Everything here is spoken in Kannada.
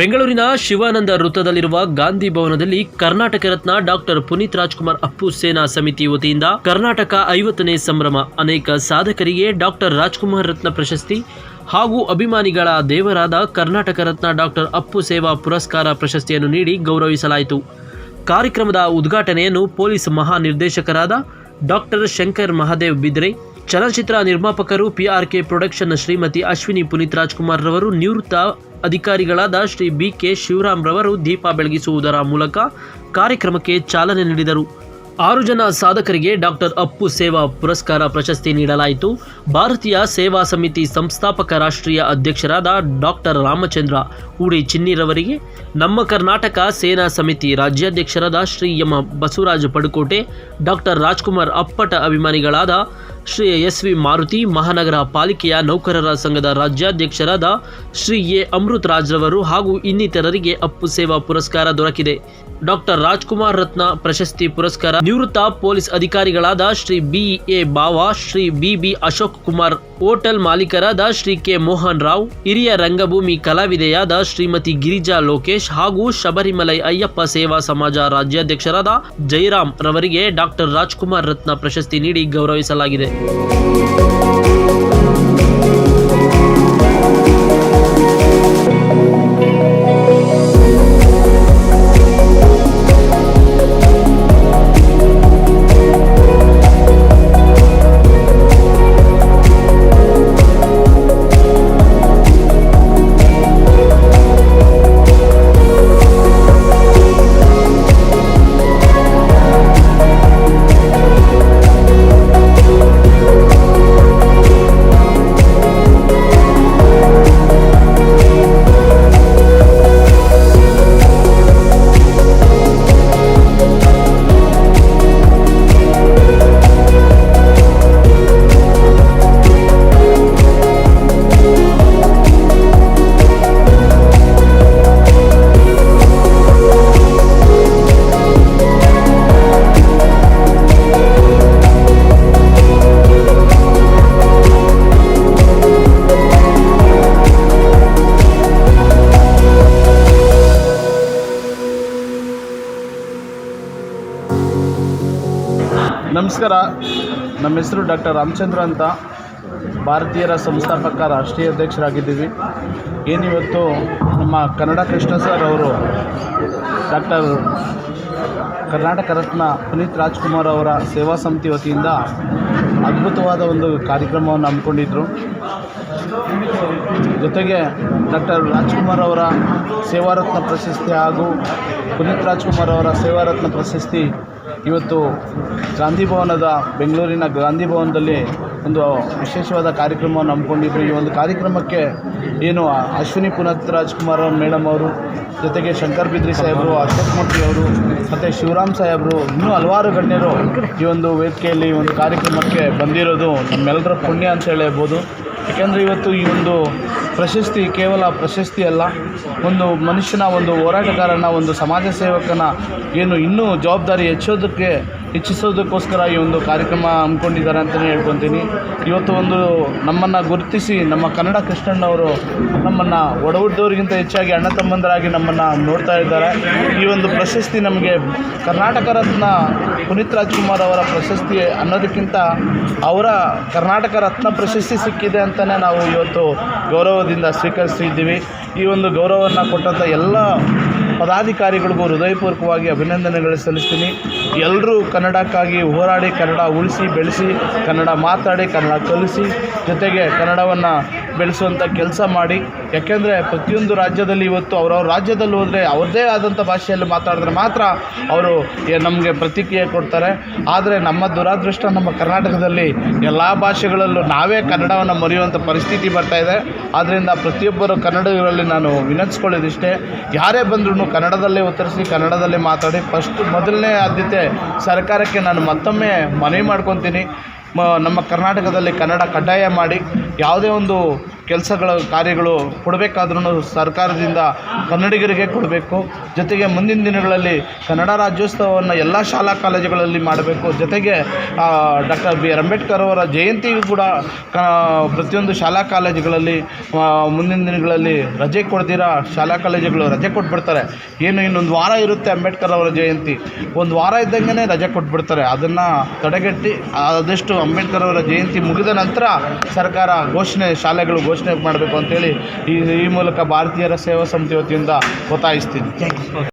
ಬೆಂಗಳೂರಿನ ಶಿವಾನಂದ ವೃತ್ತದಲ್ಲಿರುವ ಗಾಂಧಿ ಭವನದಲ್ಲಿ ಕರ್ನಾಟಕ ರತ್ನ ಡಾಕ್ಟರ್ ಪುನೀತ್ ರಾಜ್ಕುಮಾರ್ ಅಪ್ಪು ಸೇನಾ ಸಮಿತಿ ವತಿಯಿಂದ ಕರ್ನಾಟಕ ಐವತ್ತನೇ ಸಂಭ್ರಮ ಅನೇಕ ಸಾಧಕರಿಗೆ ಡಾಕ್ಟರ್ ರಾಜ್ಕುಮಾರ್ ರತ್ನ ಪ್ರಶಸ್ತಿ ಹಾಗೂ ಅಭಿಮಾನಿಗಳ ದೇವರಾದ ಕರ್ನಾಟಕ ರತ್ನ ಡಾಕ್ಟರ್ ಅಪ್ಪು ಸೇವಾ ಪುರಸ್ಕಾರ ಪ್ರಶಸ್ತಿಯನ್ನು ನೀಡಿ ಗೌರವಿಸಲಾಯಿತು. ಕಾರ್ಯಕ್ರಮದ ಉದ್ಘಾಟನೆಯನ್ನು ಪೊಲೀಸ್ ಮಹಾನಿರ್ದೇಶಕರಾದ ಡಾಕ್ಟರ್ ಶಂಕರ್ ಮಹಾದೇವ್ ಬಿದ್ರೆ, ಚಲನಚಿತ್ರ ನಿರ್ಮಾಪಕರು ಪಿಆರ್ಕೆ ಪ್ರೊಡಕ್ಷನ್ ಶ್ರೀಮತಿ ಅಶ್ವಿನಿ ಪುನೀತ್ ರಾಜ್ಕುಮಾರ್ ರವರು ನಿವೃತ್ತ ಅಧಿಕಾರಿಗಳಾದ ಶ್ರೀ ಬಿ ಕೆ ಶಿವರಾಮ್ರವರು ದೀಪ ಬೆಳಗಿಸುವುದರ ಮೂಲಕ ಕಾರ್ಯಕ್ರಮಕ್ಕೆ ಚಾಲನೆ ನೀಡಿದರು. ಆರು ಜನ ಸಾಧಕರಿಗೆ ಡಾಕ್ಟರ್ ಅಪ್ಪು ಸೇವಾ ಪುರಸ್ಕಾರ ಪ್ರಶಸ್ತಿ ನೀಡಲಾಯಿತು. ಭಾರತೀಯ ಸೇವಾ ಸಮಿತಿ ಸಂಸ್ಥಾಪಕ ರಾಷ್ಟ್ರೀಯ ಅಧ್ಯಕ್ಷರಾದ ಡಾಕ್ಟರ್ ರಾಮಚಂದ್ರ ಉಡಿ ಚಿನ್ನಿರವರಿಗೆ, ನಮ್ಮ ಕರ್ನಾಟಕ ಸೇನಾ ಸಮಿತಿ ರಾಜ್ಯಾಧ್ಯಕ್ಷರಾದ ಶ್ರೀ ಎಂ ಬಸವರಾಜ ಪಡುಕೋಟೆ, ಡಾಕ್ಟರ್ ರಾಜ್ಕುಮಾರ್ ಅಪ್ಪಟ ಅಭಿಮಾನಿಗಳಾದ ಶ್ರೀ ಎಸ್ ವಿ ಮಾರುತಿ ಮಹಾನಗರ ಪಾಲಿಕೆಯ ನೌಕರರ ಸಂಘದ ರಾಜ್ಯಾಧ್ಯಕ್ಷರಾದ ಶ್ರೀ ಎ ಅಮೃತ್ ರಾಜ್ರವರು ಹಾಗೂ ಇನ್ನಿತರರಿಗೆ ಅಪ್ಪು ಸೇವಾ ಪುರಸ್ಕಾರ ದೊರಕಿದೆ. ಡಾಕ್ಟರ್ ರಾಜ್ಕುಮಾರ್ ರತ್ನ ಪ್ರಶಸ್ತಿ ಪುರಸ್ಕಾರ ನಿವೃತ್ತ ಪೊಲೀಸ್ ಅಧಿಕಾರಿಗಳಾದ Shri B A Bava, Shri B B Ashok Kumar, hotel ಮಾಲೀಕರಾದ Shri K Mohan Rao, ಹಿರಿಯ ರಂಗಭೂಮಿ ಕಲಾವಿದೆಯಾದ ಶ್ರೀಮತಿ ಗಿರಿಜಾ ಲೋಕೇಶ್ ಹಾಗೂ ಶಬರಿಮಲೈ ಅಯ್ಯಪ್ಪ ಸೇವಾ ಸಮಾಜ ರಾಜ್ಯಾಧ್ಯಕ್ಷರಾದ ಜೈರಾಮ್ ರವರಿಗೆ ಡಾಕ್ಟರ್ ರಾಜ್ಕುಮಾರ್ ರತ್ನ ಪ್ರಶಸ್ತಿ ನೀಡಿ ಗೌರವಿಸಲಾಗಿದೆ. Música ನಮಸ್ಕಾರ. ನಮ್ಮ ಹೆಸರು ಡಾಕ್ಟರ್ ರಾಮಚಂದ್ರ ಅಂತ. ಭಾರತೀಯರ ಸಂಸ್ಥಾಪಕ, ರಾಷ್ಟ್ರೀಯ ಅಧ್ಯಕ್ಷರಾಗಿದ್ದೀವಿ. ಏನಿವತ್ತು ನಮ್ಮ ಕನ್ನಡ ಕೃಷ್ಣ ಸರ್ ಅವರು, ಡಾಕ್ಟರ್ ಕರ್ನಾಟಕ ರತ್ನ ಪುನೀತ್ ರಾಜ್ಕುಮಾರ್ ಅವರ ಸೇವಾ ಸಮಿತಿ ವತಿಯಿಂದ ಅದ್ಭುತವಾದ ಒಂದು ಕಾರ್ಯಕ್ರಮವನ್ನು ಹಮ್ಮಿಕೊಂಡಿದ್ದರು ಜೊತೆಗೆ ಡಾಕ್ಟರ್ ರಾಜ್ಕುಮಾರ್ ಅವರ ಸೇವಾರತ್ನ ಪ್ರಶಸ್ತಿ ಹಾಗೂ ಪುನೀತ್ ರಾಜ್ಕುಮಾರ್ ಅವರ ಸೇವಾರತ್ನ ಪ್ರಶಸ್ತಿ ಇವತ್ತು ಗಾಂಧಿ ಭವನದ ಬೆಂಗಳೂರಿನ ಗಾಂಧಿ ಭವನದಲ್ಲಿ ಒಂದು ವಿಶೇಷವಾದ ಕಾರ್ಯಕ್ರಮವನ್ನು ಹಮ್ಮಿಕೊಂಡಿದ್ದರು ಈ ಒಂದು ಕಾರ್ಯಕ್ರಮಕ್ಕೆ ಏನು ಅಶ್ವಿನಿ ಪುನತ್ ರಾಜ್ಕುಮಾರ್ ಮೇಡಮ್ ಅವರು, ಜೊತೆಗೆ ಶಂಕರ್ ಬಿದ್ರಿ ಸಾಹೇಬರು, ಅಶೋಕ್ ಮೂರ್ತಿ ಅವರು, ಮತ್ತು ಶಿವರಾಮ್ ಸಾಹೇಬರು, ಇನ್ನೂ ಹಲವಾರು ಗಣ್ಯರು ಈ ಒಂದು ವೇದಿಕೆಯಲ್ಲಿ ಒಂದು ಕಾರ್ಯಕ್ರಮಕ್ಕೆ ಬಂದಿರೋದು ನಮ್ಮೆಲ್ಲರ ಪುಣ್ಯ ಅಂತ ಹೇಳಿ ಹೇಳ್ಬೋದು. ಯಾಕೆಂದರೆ ಇವತ್ತು ಈ ಒಂದು ಪ್ರಶಸ್ತಿ ಕೇವಲ ಪ್ರಶಸ್ತಿ ಅಲ್ಲ, ಒಂದು ಮನುಷ್ಯನ ಒಂದು ಹೋರಾಟಗಾರನ, ಒಂದು ಸಮಾಜ ಸೇವಕನ ಏನು ಇನ್ನೂ ಜವಾಬ್ದಾರಿ ಹೆಚ್ಚೋದಕ್ಕೆ ಹೆಚ್ಚಿಸೋದಕ್ಕೋಸ್ಕರ ಈ ಒಂದು ಕಾರ್ಯಕ್ರಮ ಹಮ್ಮಿಕೊಂಡಿದ್ದಾರೆ ಅಂತಲೇ ಹೇಳ್ಕೊತೀನಿ. ಇವತ್ತು ಒಂದು ನಮ್ಮನ್ನು ಗುರುತಿಸಿ ನಮ್ಮ ಕನ್ನಡ ಕೃಷ್ಣಣ್ಣವರು ನಮ್ಮನ್ನು ಒಡಹುಟ್ಟಿದವರಿಗಿಂತ ಹೆಚ್ಚಾಗಿ ಅಣ್ಣ ತಮ್ಮಂದರಾಗಿ ನಮ್ಮನ್ನು ನೋಡ್ತಾ ಇದ್ದಾರೆ. ಈ ಒಂದು ಪ್ರಶಸ್ತಿ ನಮಗೆ ಕರ್ನಾಟಕ ರತ್ನ ಪುನೀತ್ ರಾಜ್ಕುಮಾರ್ ಅವರ ಪ್ರಶಸ್ತಿ ಅನ್ನೋದಕ್ಕಿಂತ ಅವರ ಕರ್ನಾಟಕ ರತ್ನ ಪ್ರಶಸ್ತಿ ಸಿಕ್ಕಿದೆ ಅಂತಲೇ ನಾವು ಇವತ್ತು ಗೌರವದಿಂದ ಸ್ವೀಕರಿಸಿದ್ದೀವಿ ಈ ಒಂದು ಗೌರವವನ್ನು ಕೊಟ್ಟಂಥ ಎಲ್ಲ ಪದಾಧಿಕಾರಿಗಳಿಗೂ ಹೃದಯಪೂರ್ವಕವಾಗಿ ಅಭಿನಂದನೆಗಳು ಸಲ್ಲಿಸ್ತೀನಿ. ಎಲ್ಲರೂ ಕನ್ನಡಕ್ಕಾಗಿ ಹೋರಾಡಿ ಕನ್ನಡ ಉಳಿಸಿ, ಬೆಳೆಸಿ, ಕನ್ನಡ ಮಾತಾಡಿ, ಕನ್ನಡ ಕಲಿಸಿ, ಜೊತೆಗೆ ಕನ್ನಡವನ್ನು ಬೆಳೆಸುವಂಥ ಕೆಲಸ ಮಾಡಿ. ಯಾಕೆಂದರೆ ಪ್ರತಿಯೊಂದು ರಾಜ್ಯದಲ್ಲಿ ಇವತ್ತು ಅವರವ್ರ ರಾಜ್ಯದಲ್ಲಿ ಹೋದರೆ ಅವ್ರದ್ದೇ ಆದಂಥ ಭಾಷೆಯಲ್ಲಿ ಮಾತಾಡಿದ್ರೆ ಮಾತ್ರ ಅವರು ನಮಗೆ ಪ್ರತಿಕ್ರಿಯೆ ಕೊಡ್ತಾರೆ. ಆದರೆ ನಮ್ಮ ದುರಾದೃಷ್ಟ ನಮ್ಮ ಕರ್ನಾಟಕದಲ್ಲಿ ಎಲ್ಲ ಭಾಷೆಗಳಲ್ಲೂ ನಾವೇ ಕನ್ನಡವನ್ನು ಮರೆಯುವಂಥ ಪರಿಸ್ಥಿತಿ ಬರ್ತಾ ಇದೆ. ಆದ್ದರಿಂದ ಪ್ರತಿಯೊಬ್ಬರು ಕನ್ನಡಗಳಲ್ಲಿ ನಾನು ವಿನಂತಿಸ್ಕೊಳ್ಳೋದಿಷ್ಟೇ, ಯಾರೇ ಬಂದರೂ ಕನ್ನಡದಲ್ಲೇ ಉತ್ತರಿಸಿ, ಕನ್ನಡದಲ್ಲೇ ಮಾತಾಡಿ. ಫಸ್ಟ್ ಮೊದಲನೇ ಆದ್ಯತೆ ಸರ್ಕಾರಕ್ಕೆ ನಾನು ಮತ್ತೊಮ್ಮೆ ಮನವಿ ಮಾಡ್ಕೊತೀನಿ. ಮ ನಮ್ಮ ಕರ್ನಾಟಕದಲ್ಲಿ ಕನ್ನಡ ಕಡ್ಡಾಯ ಮಾಡಿ ಯಾವುದೇ ಒಂದು ಕೆಲಸಗಳ ಕಾರ್ಯಗಳು ಕೊಡಬೇಕಾದ್ರೂ ಸರ್ಕಾರದಿಂದ ಕನ್ನಡಿಗರಿಗೆ ಕೊಡಬೇಕು. ಜೊತೆಗೆ ಮುಂದಿನ ದಿನಗಳಲ್ಲಿ ಕನ್ನಡ ರಾಜ್ಯೋತ್ಸವವನ್ನು ಎಲ್ಲ ಶಾಲಾ ಕಾಲೇಜುಗಳಲ್ಲಿ ಮಾಡಬೇಕು. ಜೊತೆಗೆ ಡಾಕ್ಟರ್ ಬಿ. ಆರ್. ಅಂಬೇಡ್ಕರ್ ಅವರ ಜಯಂತಿಗೂ ಕೂಡ ಕ, ಪ್ರತಿಯೊಂದು ಶಾಲಾ ಕಾಲೇಜುಗಳಲ್ಲಿ ಮುಂದಿನ ದಿನಗಳಲ್ಲಿ ರಜೆ ಕೊಡ್ದಿರ ಶಾಲಾ ಕಾಲೇಜುಗಳು ರಜೆ ಕೊಟ್ಬಿಡ್ತಾರೆ. ಏನು ಇನ್ನೊಂದು ವಾರ ಇರುತ್ತೆ ಅಂಬೇಡ್ಕರ್ ಅವರ ಜಯಂತಿ. ಒಂದು ವಾರ ಇದ್ದಂಗೆ ರಜೆ ಕೊಟ್ಬಿಡ್ತಾರೆ. ಅದನ್ನು ತಡೆಗಟ್ಟಿ, ಆದಷ್ಟು ಅಂಬೇಡ್ಕರ್ ಅವರ ಜಯಂತಿ ಮುಗಿದ ನಂತರ ಸರ್ಕಾರ ಘೋಷಣೆ, ಶಾಲೆಗಳು ಘೋಷಣೆ ಮಾಡಬೇಕು ಅಂತೇಳಿ ಈ ಈ ಮೂಲಕ ಭಾರತೀಯರ ಸೇವಾ ಸಮಿತಿ ವತಿಯಿಂದ ಒತ್ತಾಯಿಸ್ತೀನಿ.